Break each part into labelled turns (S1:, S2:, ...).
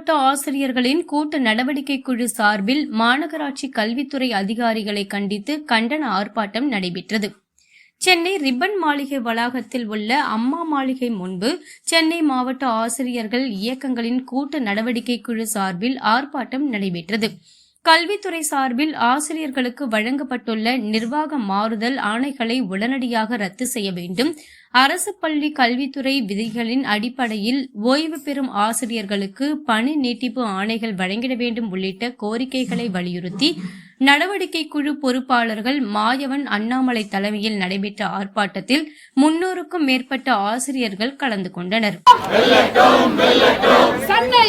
S1: மாவட்ட ஆசிரியர்களின் கூட்டு நடவடிக்கை குழு சார்பில் மாநகராட்சி கல்வித்துறை அதிகாரிகளை கண்டித்து கண்டன ஆர்ப்பாட்டம் நடைபெற்றது. சென்னை ரிப்பன் மாளிகை வளாகத்தில் உள்ள அம்மா மாளிகை முன்பு சென்னை மாவட்ட ஆசிரியர்கள் இயக்கங்களின் கூட்டு நடவடிக்கை குழு சார்பில் ஆர்ப்பாட்டம் நடைபெற்றது. கல்வித்துறை சார்பில் ஆசிரியர்களுக்கு வழங்கப்பட்டுள்ள நிர்வாக மாறுதல் ஆணைகளை உடனடியாக ரத்து செய்ய வேண்டும். அரசு பள்ளி கல்வித்துறை விதிகளின் அடிப்படையில் ஓய்வு பெறும் ஆசிரியர்களுக்கு பணி நீட்டிப்பு ஆணைகள் வழங்கிட வேண்டும் உள்ளிட்ட கோரிக்கைகளை வலியுறுத்தி நடவடிக்கை குழு பொறுப்பாளர்கள் மாயவன் அண்ணாமலை தலைமையில் நடைபெற்ற ஆர்ப்பாட்டத்தில் முன்னூறுக்கும் மேற்பட்ட ஆசிரியர்கள் கலந்து கொண்டனர்.
S2: சென்னை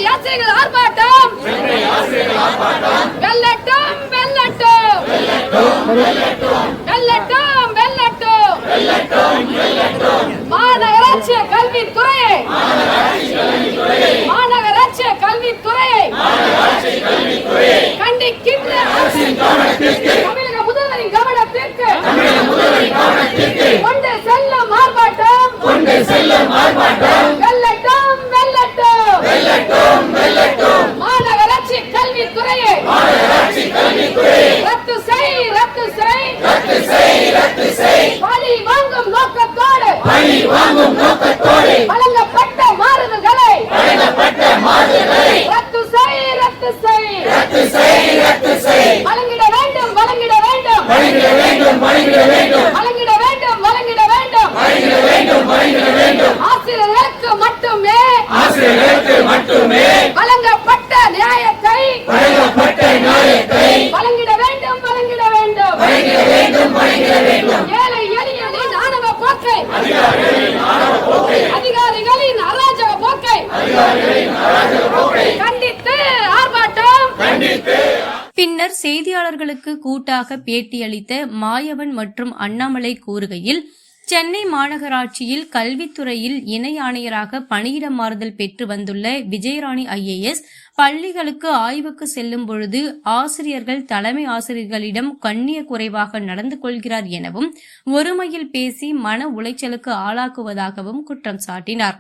S1: பின்னர் செய்தியாளர்களுக்கு கூட்டாக பேட்டியளித்த மாயவன் மற்றும் அண்ணாமலை கூறுகையில் சென்னை மாநகராட்சியில் கல்வித்துறையில் இணை ஆணையராக பணியிட மாறுதல் பெற்று வந்துள்ள விஜயராணி ஐஏஎஸ் பள்ளிகளுக்கு ஆய்வுக்கு செல்லும் பொழுது ஆசிரியர்கள் தலைமை ஆசிரியர்களிடம் கண்ணிய குறைவாக நடந்து கொள்கிறார் எனவும் ஒருமையில் பேசி மன உளைச்சலுக்கு ஆளாக்குவதாகவும் குற்றம் சாட்டினார்.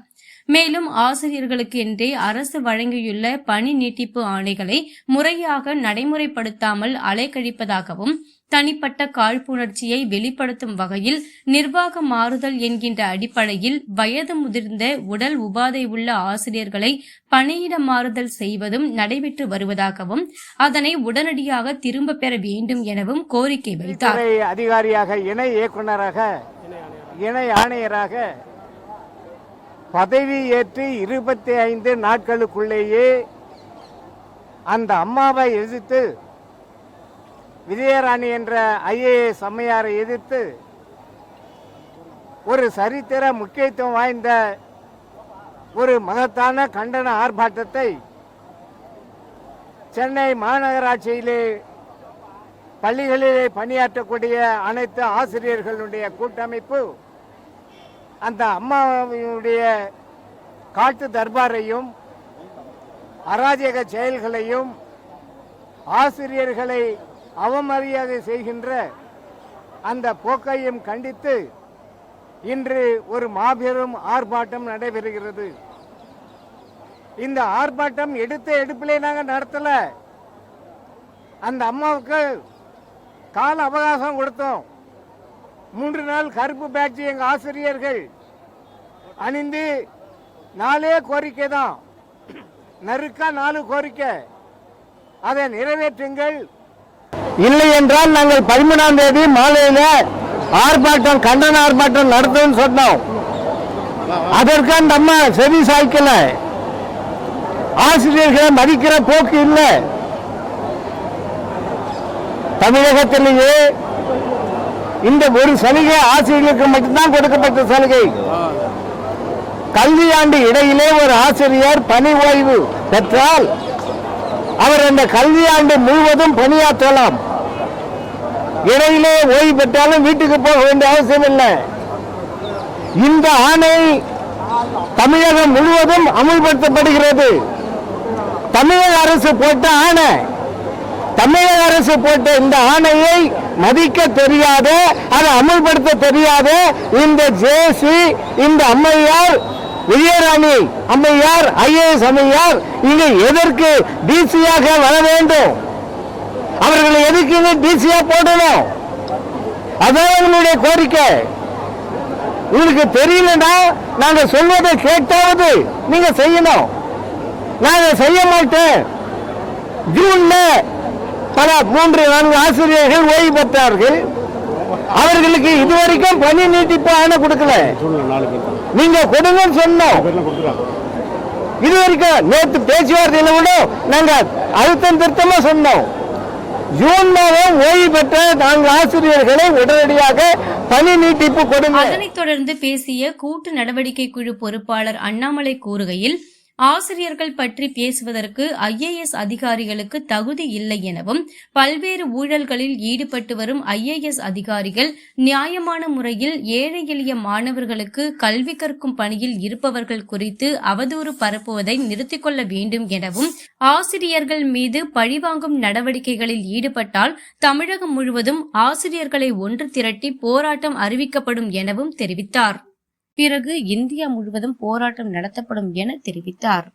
S1: மேலும் ஆசிரியர்களுக்கு என்றே அரசு வழங்கியுள்ள பணி நீட்டிப்பு ஆணைகளை முறையாக நடைமுறைப்படுத்தாமல் அலைக்கழிப்பதாகவும் தனிப்பட்ட காழ்ப்புணர்ச்சியை வெளிப்படுத்தும் வகையில் நிர்வாக மாறுதல் என்கின்ற அடிப்படையில் வயது முதிர்ந்த உடல் உபாதை உள்ள ஆசிரியர்களை பணியிட மாறுதல் செய்வதும் நடைபெற்று வருவதாகவும் அதனை உடனடியாக திரும்ப பெற வேண்டும் எனவும் கோரிக்கை வைத்தார்.
S3: அதிகாரியாக இணை இயக்குநராக இணை ஆணையராக பதவி ஏற்று இருபத்தி ஐந்து நாட்களுக்குள்ளேயே அந்த அம்மாவை எதிர்த்து விஜயராணி என்ற ஐஏஎஸ் அம்மையாரை எதிர்த்து ஒரு சரித்திர முக்கியத்துவம் வாய்ந்த ஒரு மகத்தான கண்டன ஆர்ப்பாட்டத்தை சென்னை மாநகராட்சியிலே பள்ளிகளிலே பணியாற்றக்கூடிய அனைத்து ஆசிரியர்களுடைய கூட்டமைப்பு அந்த அம்மாவினுடைய காட்டு தர்பாரையும் அராஜக செயல்களையும் ஆசிரியர்களை அவமரியாதை செய்கின்ற அந்த போக்கையும் கண்டித்து இன்று ஒரு மாபெரும் ஆர்ப்பாட்டம் நடைபெறுகிறது. இந்த ஆர்ப்பாட்டம் எடுத்த எடுப்பிலே நாங்கள் நடத்தல. அந்த அம்மாவுக்கு கால அவகாசம் கொடுத்தோம். மூன்று நாள் கருப்பு பேட்ச் எங்க ஆசிரியர்கள் அணிந்து நாலே கோரிக்கை தான். நறுக்கா நாலு கோரிக்கை. அதை நிறைவேற்றுங்கள். இல்லை என்றால் நாங்கள் பதிமூணாம் தேதி மாலையில ஆர்ப்பாட்டம் கண்டன ஆர்ப்பாட்டம் நடத்தும் சொன்னோம். அதற்கு அந்த அம்மா செவி சாய்க்கல. ஆசிரியர்களை மதிக்கிற போக்கு இல்லை. தமிழகத்திலேயே இந்த ஒரு சலுகை ஆசிரியர்களுக்கு மட்டும்தான் கொடுக்கப்பட்ட சலுகை. கல்வியாண்டு இடையிலே ஒரு ஆசிரியர் பணி ஓய்வு பெற்றால் அவர் அந்த கல்வியாண்டு முழுவதும் பணியாற்றலாம். இடையிலே ஓய்வு பெற்றாலும் வீட்டுக்கு போக வேண்டிய அவசியம் இல்லை. இந்த ஆணை தமிழகம் முழுவதும் அமுல்படுத்தப்படுகிறது. தமிழக அரசு போட்ட ஆணை தமிழக அரசு போட்ட இந்த ஆணையை மதிக்க தெரியாத அதை அமல்படுத்த தெரியாத இந்த ஜேசி இந்த அம்மையார் விஜயராணி அம்மையார் ஐஏஎஸ் அம்மையார் இங்க எதற்கு டிசியாக வர வேண்டும்? அவர்களை எதுக்கு இங்க டிசியா போடணும்? அதான் உங்களுடைய கோரிக்கை. உங்களுக்கு தெரியலன்னா நாங்க சொல்வதை கேட்டாவது நீங்க செய்யணும். நாங்க செய்ய மாட்டேன். ஜூன்ல பல மூன்று நான்கு ஆசிரியர்கள் ஓய்வு பெற்றார்கள். அவர்களுக்கு இதுவரைக்கும் பணி நீட்டிப்பு ஆன கொடுக்கல. நீங்க கொடுங்கன்னு சொன்னோம். இது வரைக்கும் நேற்று பேச்சுவார்த்தையில கூட நாங்க அழுத்தம் திருத்தமா சொன்னோம். ஜூன் மாதம் ஓய்வு பெற்ற நான்கு ஆசிரியர்களை உடனடியாக பணி நீட்டிப்பு கொடுங்க.
S1: அதனைத் தொடர்ந்து பேசிய கூட்டு நடவடிக்கை குழு பொறுப்பாளர் அண்ணாமலை கூறுகையில் ஆசிரியர்கள் பற்றி பேசுவதற்கு ஐஏஎஸ் அதிகாரிகளுக்கு தகுதி இல்லை எனவும் பல்வேறு ஊழல்களில் ஈடுபட்டு வரும் ஐஏஎஸ் அதிகாரிகள் நியாயமான முறையில் ஏழை எளிய மாணவர்களுக்கு கல்வி கற்கும் பணியில் இருப்பவர்கள் குறித்து அவதூறு பரப்புவதை நிறுத்திக் கொள்ள வேண்டும் எனவும் ஆசிரியர்கள் மீது பழிவாங்கும் நடவடிக்கைகளில் ஈடுபட்டால் தமிழகம் முழுவதும் ஆசிரியர்களை ஒன்று திரட்டி போராட்டம் அறிவிக்கப்படும் எனவும் தெரிவித்தார். பிறகு இந்தியா முழுவதும் போராட்டம் நடத்தப்படும் என தெரிவித்தார்.